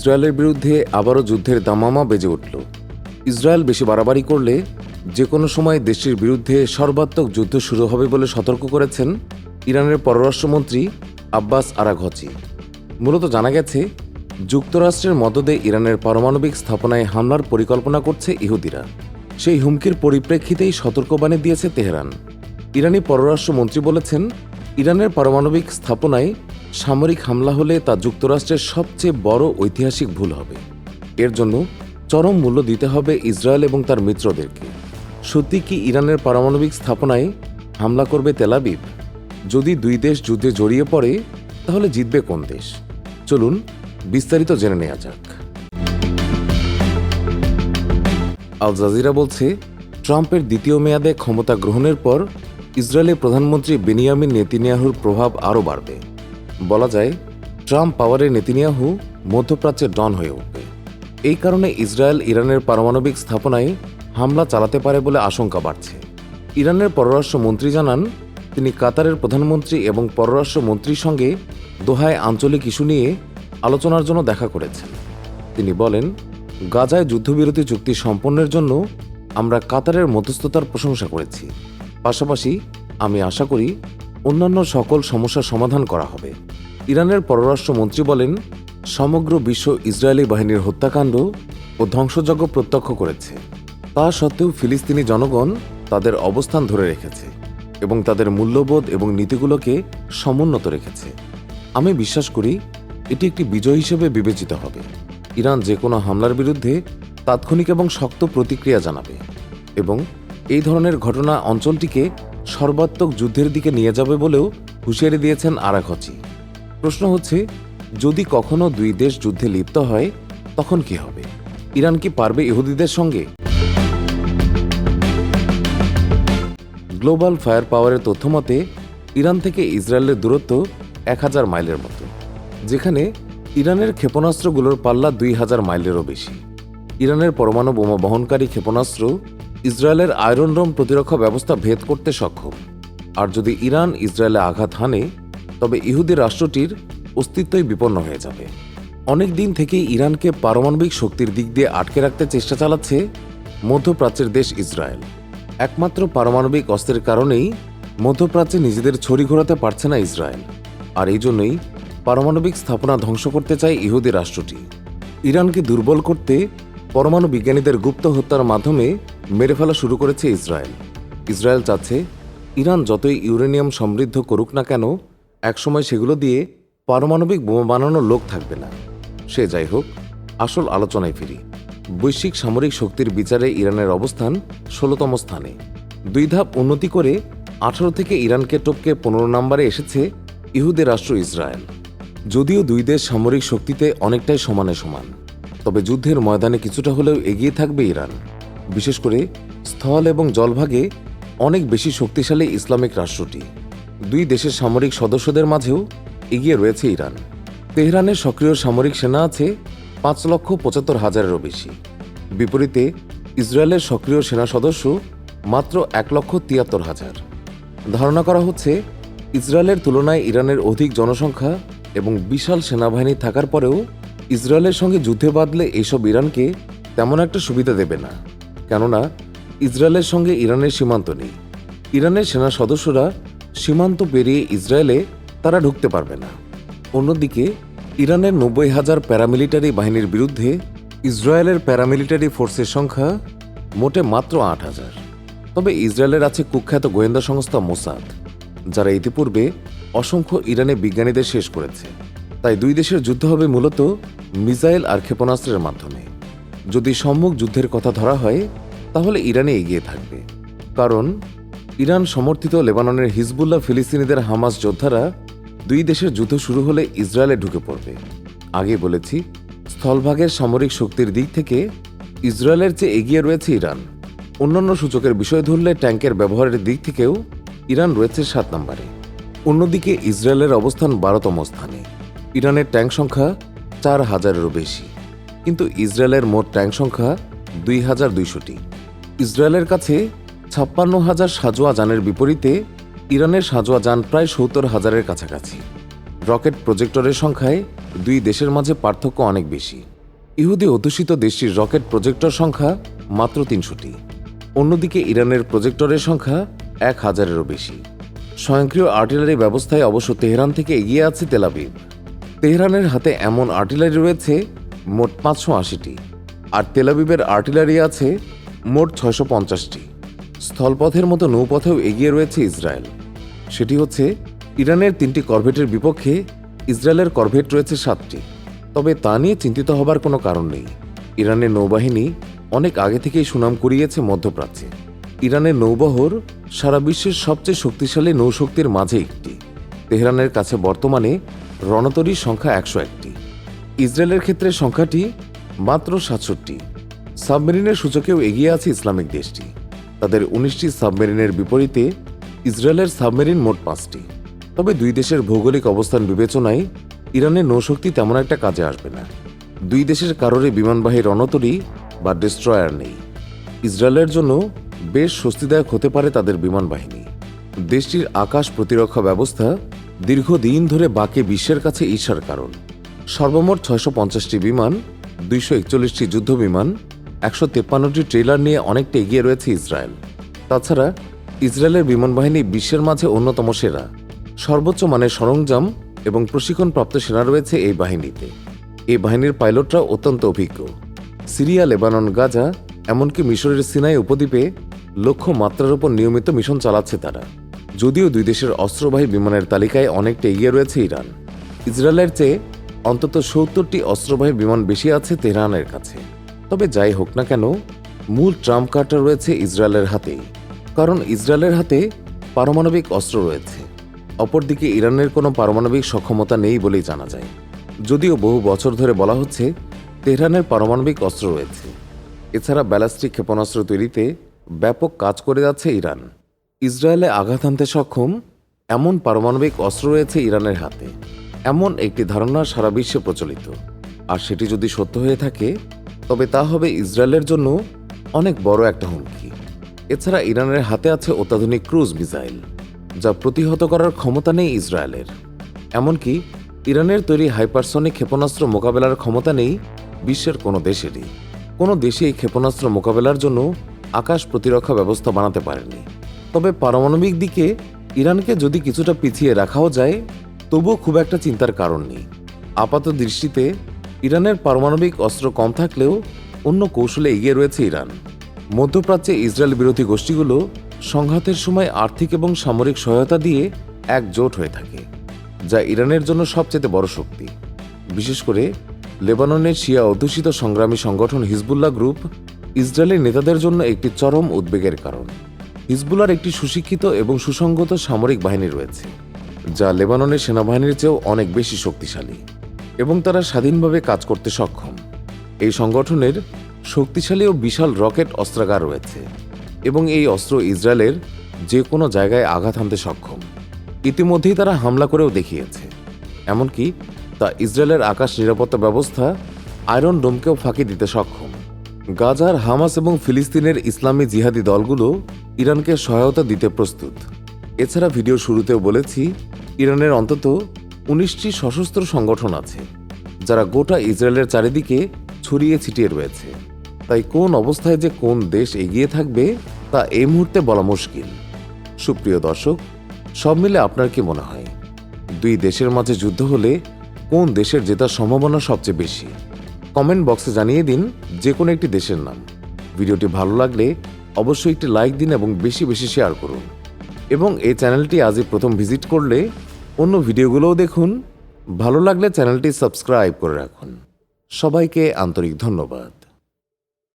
ইসরায়েলের বিরুদ্ধে আবারও যুদ্ধের দামামা বেজে উঠল। ইসরায়েল বেশি বাড়াবাড়ি করলে যে কোনো সময় দেশটির বিরুদ্ধে সর্বাত্মক যুদ্ধ শুরু হবে বলে সতর্ক করেছেন ইরানের পররাষ্ট্রমন্ত্রী আব্বাস আরাঘচি। মূলত জানা গেছে, যুক্তরাষ্ট্রের মদদে ইরানের পারমাণবিক স্থাপনায় হামলার পরিকল্পনা করছে ইহুদিরা। সেই হুমকির পরিপ্রেক্ষিতেই সতর্কবাণী দিয়েছে তেহরান। ইরানি পররাষ্ট্রমন্ত্রী বলেছেন, ইরানের পারমাণবিক স্থাপনায় সামরিক হামলা হলে তা যুক্তরাষ্ট্রের সবচেয়ে বড় ঐতিহাসিক ভুল হবে। এর জন্য চরম মূল্য দিতে হবে ইসরায়েল এবং তার মিত্রদেরকে। সত্যি কি ইরানের পারমাণবিক স্থাপনায় হামলা করবে তেলাবিব যদি দুই দেশ যুদ্ধে জড়িয়ে পড়ে, তাহলে জিতবে কোন দেশ? চলুন বিস্তারিত জেনে নেওয়া যাক। আল জাজিরা বলছে, ট্রাম্পের দ্বিতীয় মেয়াদে ক্ষমতা গ্রহণের পর ইসরায়েলের প্রধানমন্ত্রী বেনিয়ামিন নেতিনিয়াহুর প্রভাব আরও বাড়বে। বলা যায়, ট্রাম্প পাওয়ারে নেতিনিয়াহু মধ্যপ্রাচ্যের ডন হয়ে উঠবে। এই কারণে ইসরায়েল ইরানের পারমাণবিক স্থাপনায় হামলা চালাতে পারে বলে আশঙ্কা বাড়ছে। ইরানের পররাষ্ট্রমন্ত্রী জানান, তিনি কাতারের প্রধানমন্ত্রী এবং পররাষ্ট্রমন্ত্রীর সঙ্গে দোহায় আঞ্চলিক ইস্যু নিয়ে আলোচনার জন্য দেখা করেছেন। তিনি বলেন, গাজায় যুদ্ধবিরতি চুক্তি সম্পন্নের জন্য আমরা কাতারের মধ্যস্থতার প্রশংসা করেছি। পাশাপাশি আমি আশা করি, অন্যান্য সকল সমস্যার সমাধান করা হবে। ইরানের পররাষ্ট্রমন্ত্রী বলেন, সমগ্র বিশ্ব ইসরায়েলি বাহিনীর হত্যাকাণ্ড ও ধ্বংসযজ্ঞ প্রত্যক্ষ করেছে। তা সত্ত্বেও ফিলিস্তিনি জনগণ তাদের অবস্থান ধরে রেখেছে এবং তাদের মূল্যবোধ এবং নীতিগুলোকে সমুন্নত রেখেছে। আমি বিশ্বাস করি, এটি একটি বিজয় হিসেবে বিবেচিত হবে। ইরান যে কোনো হামলার বিরুদ্ধে তাৎক্ষণিক এবং শক্ত প্রতিক্রিয়া জানাবে এবং এই ধরনের ঘটনা অঞ্চলটিকে সর্বাত্মক যুদ্ধের দিকে নিয়ে যাবে বলেও হুঁশিয়ারি দিয়েছেন আরাঘচি প্রশ্ন হচ্ছে, যদি কখনো দুই দেশ যুদ্ধে লিপ্ত হয়, তখন কি হবে? ইরান কি পারবে ইহুদিদের সঙ্গে? গ্লোবাল ফায়ার পাওয়ারের তথ্যমতে ইরান থেকে ইসরায়েলের দূরত্ব এক হাজার মাইলের মতো, যেখানে ইরানের ক্ষেপণাস্ত্রগুলোর পাল্লা দুই হাজার মাইলেরও বেশি। ইরানের পরমাণু বোমা বহনকারী ক্ষেপণাস্ত্র ইসরায়েলের আয়রন ডোম প্রতিরক্ষা ব্যবস্থা ভেদ করতে সক্ষম। আর যদি ইরান ইসরায়েলে আঘাত হানে তবে ইহুদি রাষ্ট্রটির অস্তিত্বই বিপন্ন হয়ে যাবে। অনেক দিন থেকেই ইরানকে পারমাণবিক শক্তির দিক দিয়ে আটকে রাখতে চেষ্টা চালাচ্ছে মধ্যপ্রাচ্যের দেশ ইসরায়েল। একমাত্র পারমাণবিক অস্ত্রের কারণেই মধ্যপ্রাচ্যে নিজেদের ছড়ি ঘোরাতে পারছে না ইসরায়েল। আর এই জন্যই পারমাণবিক স্থাপনা ধ্বংস করতে চায় ইহুদি রাষ্ট্রটি। ইরানকে দুর্বল করতে পরমাণু বিজ্ঞানীদের গুপ্ত হত্যার মাধ্যমে মেরে ফেলা শুরু করেছে ইসরায়েল। ইসরায়েল চাচ্ছে ইরান যতই ইউরেনিয়াম সমৃদ্ধ করুক না কেন একসময় সেগুলো দিয়ে পারমাণবিক বোমা বানানোর লোক থাকবে না। সে যাই হোক, আসল আলোচনায় ফিরি। বৈশ্বিক সামরিক শক্তির বিচারে ইরানের অবস্থান ষোলোতম স্থানে। দুই ধাপ উন্নতি করে আঠারো থেকে ইরানকে টপকে পনেরো নম্বরে এসেছে ইহুদি রাষ্ট্র ইসরায়েল। যদিও দুই দেশ সামরিক শক্তিতে অনেকটাই সমানে সমান, তবে যুদ্ধের ময়দানে কিছুটা হলেও এগিয়ে থাকবে ইরান। বিশেষ করে স্থল এবং জলভাগে অনেক বেশি শক্তিশালী ইসলামিক রাষ্ট্রটি। দুই দেশের সামরিক সদস্যদের মাঝেও এগিয়ে রয়েছে ইরান। তেহরানের সক্রিয় সামরিক সেনা আছে পাঁচ লক্ষ পঁচাত্তর হাজারেরও বেশি। বিপরীতে ইসরায়েলের সক্রিয় সেনা সদস্য মাত্র এক লক্ষ তিয়াত্তর হাজার। ধারণা করা হচ্ছে, ইসরায়েলের তুলনায় ইরানের অধিক জনসংখ্যা এবং বিশাল সেনাবাহিনী থাকার পরেও ইসরায়েলের সঙ্গে যুদ্ধে বাঁধলে এসব ইরানকে তেমন একটা সুবিধা দেবে না। কেননা, ইসরায়েলের সঙ্গে ইরানের সীমান্ত নেই। ইরানের সেনা সদস্যরা সীমান্ত পেরিয়ে ইসরায়েলে তারা ঢুকতে পারবে না। অন্যদিকে, ইরানের নব্বই হাজার প্যারামিলিটারি বাহিনীর বিরুদ্ধে ইসরায়েলের প্যারামিলিটারি ফোর্সের সংখ্যা মোটে মাত্র আট হাজার। তবে ইসরায়েলের আছে কুখ্যাত গোয়েন্দা সংস্থা মোসাদ, যারা ইতিপূর্বে অসংখ্য ইরানে বিজ্ঞানীদের শেষ করেছে। তাই দুই দেশের যুদ্ধ হবে মূলত মিসাইল আর ক্ষেপণাস্ত্রের মাধ্যমে। যদি সম্মুখ যুদ্ধের কথা ধরা হয়, তাহলে ইরানে এগিয়ে থাকবে। কারণ ইরান সমর্থিত লেবাননের হিজবুল্লাহ ফিলিস্তিনিদের হামাস যোদ্ধারা দুই দেশের যুদ্ধ শুরু হলে ইসরায়েলে ঢুকে পড়বে। আগে বলেছি, স্থলভাগের সামরিক শক্তির দিক থেকে ইসরায়েলের চেয়ে এগিয়ে রয়েছে ইরান। অন্যান্য সূচকের বিষয় ধরলে ট্যাঙ্কের ব্যবহারের দিক থেকেও ইরান রয়েছে সাত নম্বরে। অন্যদিকে ইসরায়েলের অবস্থান বারোতম স্থানে। ইরানের ট্যাঙ্ক সংখ্যা চার হাজারেরও বেশি। কিন্তু ইসরায়েলের মোট ট্যাঙ্ক সংখ্যা দুই হাজার দুইশোটি। ইসরায়েলের কাছে ছাপ্পান্ন হাজার সাজোয়া যানের বিপরীতে ইরানের সাজোয়া যান প্রায় সত্তর হাজারের কাছাকাছি। রকেট প্রজেক্টরের সংখ্যায় দুই দেশের মাঝে পার্থক্য অনেক বেশি। ইহুদি অধ্যুষিত দেশটির রকেট প্রজেক্টর সংখ্যা মাত্র তিনশোটি। অন্যদিকে ইরানের প্রজেক্টরের সংখ্যা এক হাজারেরও বেশি। স্বয়ংক্রিয় আর্টিলারি ব্যবস্থায় অবশ্য তেহরান থেকে এগিয়ে আছে তেলাবিব তেহরানের হাতে এমন আর্টিলারি রয়েছে মোট পাঁচশো আশিটি। আর তেলাবিবের আর্টিলারি আছে মোট ছয়শো পঞ্চাশটি। স্থলপথের মতো নৌপথেও এগিয়ে রয়েছে ইসরায়েল। সেটি হচ্ছে ইরানের তিনটি করভেটের বিপক্ষে ইসরায়েলের করভেট রয়েছে সাতটি। তবে তা নিয়ে চিন্তিত হবার কোনো কারণ নেই। ইরানের নৌবাহিনী অনেক আগে থেকেই সুনাম কুড়িয়েছে মধ্যপ্রাচ্যে। ইরানের নৌবহর সারা বিশ্বের সবচেয়ে শক্তিশালী নৌশক্তির মাঝে একটি। তেহরানের কাছে বর্তমানে রণতরীর সংখ্যা একশো একটি। ইসরায়েলের ক্ষেত্রে সংখ্যাটি মাত্র সাতষট্টি। সাবমেরিনের সূচকেও এগিয়ে আছে ইসলামিক দেশটি। তাদের উনিশটি সাবমেরিনের বিপরীতে ইসরায়েলের সাবমেরিন মোট পাঁচটি। তবে দুই দেশের ভৌগোলিক অবস্থান বিবেচনায় ইরানের নৌশক্তি তেমন একটা কাজে আসবে না। দুই দেশের কারোরই বিমানবাহী রণতরী বা ডিস্ট্রয়ার নেই। ইসরায়েলের জন্য বেশ স্বস্তিদায়ক হতে পারে তাদের বিমান বাহিনী দেশটির আকাশ প্রতিরক্ষা ব্যবস্থা দীর্ঘদিন ধরে বাকি বিশ্বের কাছে ঈর্ষার কারণ। সর্বমোট ছয়শো পঞ্চাশটি বিমান, দুইশো একচল্লিশটি যুদ্ধ বিমান একশো তেপ্পান্নটি ট্রেলার নিয়ে অনেকটা এগিয়ে রয়েছে ইসরায়েল। তাছাড়া ইসরায়েলের বিমান বাহিনী বিশ্বের মাঝে অন্যতম সেরা। সর্বোচ্চ মানের সরঞ্জাম এবং প্রশিক্ষণপ্রাপ্ত সেনা রয়েছে এই বাহিনীতে। এই বাহিনীর পাইলটরা অত্যন্ত অভিজ্ঞ। সিরিয়া, লেবানন, গাজা, এমনকি মিশরের সিনাই উপদ্বীপে লক্ষ্য মাত্রার উপর নিয়মিত মিশন চালাচ্ছে তারা। যদিও দুই দেশের অস্ত্রবাহী বিমানের তালিকায় অনেকটা এগিয়ে রয়েছে ইরান। ইসরায়েলের চেয়ে অন্তত সত্তরটি অস্ত্রবাহী বিমান বেশি আছে তেহরানের কাছে। তবে যাই হোক না কেন, মূল ট্রাম্প কার্ডটা রয়েছে ইসরায়েলের হাতেই কারণ ইসরায়েলের হাতে পারমাণবিক অস্ত্র রয়েছে। অপরদিকে ইরানের কোনো পারমাণবিক সক্ষমতা নেই বলেই জানা যায়। যদিও বহু বছর ধরে বলা হচ্ছে, তেহরানের পারমাণবিক অস্ত্র রয়েছে। এছাড়া ব্যালাস্টিক ক্ষেপণাস্ত্র তৈরিতে ব্যাপক কাজ করে যাচ্ছে ইরান। ইসরায়েলে আঘাত আনতে সক্ষম এমন পারমাণবিক অস্ত্র রয়েছে ইরানের হাতে। এমন একটি ধারণা সারা বিশ্বে প্রচলিত। আর সেটি যদি সত্য হয়ে থাকে তবে তা হবে ইসরায়েলের জন্য অনেক বড় একটা হুমকি। এছাড়া ইরানের হাতে আছে অত্যাধুনিক ক্রুজ মিসাইল, যা প্রতিহত করার ক্ষমতা নেই ইসরায়েলের। এমনকি ইরানের তৈরি হাইপারসনিক ক্ষেপণাস্ত্র মোকাবেলার ক্ষমতা নেই বিশ্বের কোনো দেশেরই। কোনো দেশে এই ক্ষেপণাস্ত্র মোকাবেলার জন্য আকাশ প্রতিরক্ষা ব্যবস্থা বানাতে পারেনি। তবে পারমাণবিক দিকে ইরানকে যদি কিছুটা পিছিয়ে রাখাও যায়, তবুও খুব একটা চিন্তার কারণ নেই। আপাত দৃষ্টিতে ইরানের পারমাণবিক অস্ত্র কম থাকলেও অন্য কৌশলে এগিয়ে রয়েছে ইরান। মধ্যপ্রাচ্যে ইসরায়েল বিরোধী গোষ্ঠীগুলো সংঘাতের সময় আর্থিক এবং সামরিক সহায়তা দিয়ে একজোট হয়ে থাকে, যা ইরানের জন্য সবচেয়ে বড় শক্তি। বিশেষ করে লেবাননের শিয়া অধ্যুষিত সংগ্রামী সংগঠন হিজবুল্লাহ গ্রুপ ইসরায়েলের নেতাদের জন্য একটি চরম উদ্বেগের কারণ। হিজবুল্লার একটি সুশিক্ষিত এবং সুসংগত সামরিক বাহিনী রয়েছে, যা লেবাননের সেনাবাহিনীর চেয়েও অনেক বেশি শক্তিশালী। এবং তারা স্বাধীনভাবে কাজ করতে সক্ষম। এই সংগঠনের শক্তিশালী ও বিশাল রকেট অস্ত্রাগার রয়েছে এবং এই অস্ত্র ইসরায়েলের যে কোনো জায়গায় আঘাত হানতে সক্ষম। ইতিমধ্যেই তারা হামলা করেও দেখিয়েছে। এমনকি তা ইসরায়েলের আকাশ নিরাপত্তা ব্যবস্থা আয়রন ডোমকেও ফাঁকি দিতে সক্ষম। গাজার হামাস এবং ফিলিস্তিনের ইসলামী জিহাদি দলগুলো ইরানকে সহায়তা দিতে প্রস্তুত। এছাড়া ভিডিও শুরুতেও বলেছি, ইরানের অন্তত উনিশটি সশস্ত্র সংগঠন আছে, যারা গোটা ইসরায়েলের চারিদিকে ছড়িয়ে ছিটিয়ে রয়েছে। তাই কোন অবস্থায় যে কোন দেশ এগিয়ে থাকবে, তা এই মুহূর্তে বলা মুশকিল। সুপ্রিয় দর্শক, সব মিলে আপনার কি মনে হয়? দুই দেশের মাঝে যুদ্ধ হলে কোন দেশের জেতার সম্ভাবনা সবচেয়ে বেশি? কমেন্ট বক্সে জানিয়ে দিন যে কোনো একটি দেশের নাম। ভিডিওটি ভালো লাগলে অবশ্যই একটি লাইক দিন এবং বেশি বেশি শেয়ার করুন। এবং এই চ্যানেলটি আজই প্রথম ভিজিট করলে অন্য ভিডিওগুলোও দেখুন। ভালো লাগলে চ্যানেলটি সাবস্ক্রাইব করে রাখুন। সবাইকে আন্তরিক ধন্যবাদ।